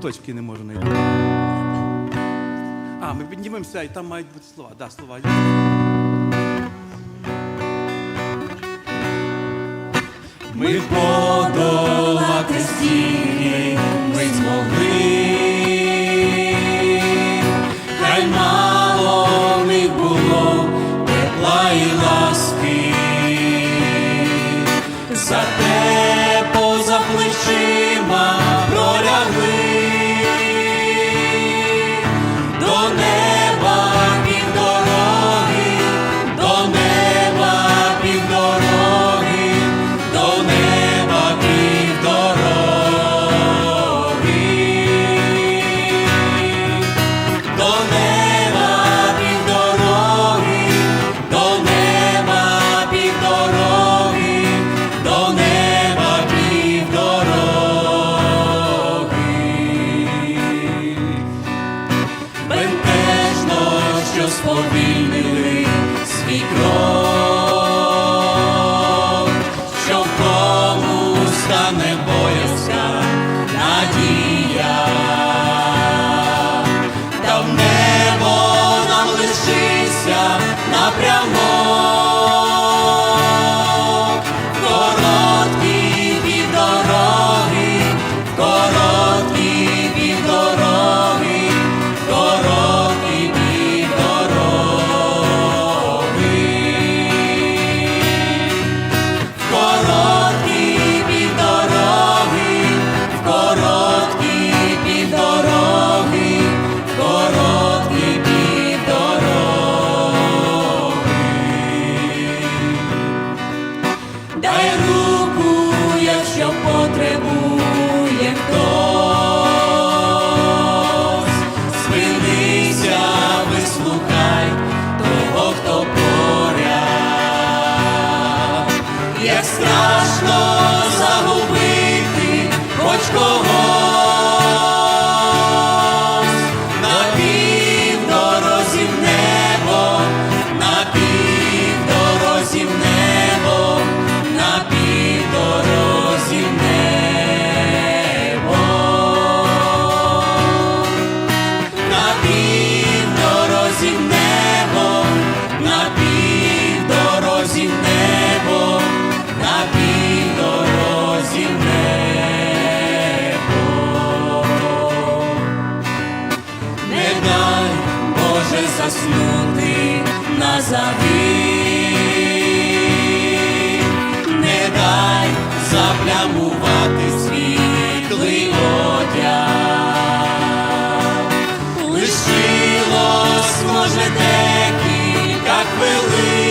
точки не можу знайти. А, ми піднімемося і там мають бути слова. Да, слова. Ми подолати всі стане. Дай руку, якщо потребує хтось, спинися, вислухай того, хто поряд, як страшно загубити хоч кого. заснути назаві, не дай заплямувати світлий одяг, лишилось може декілька хвилин.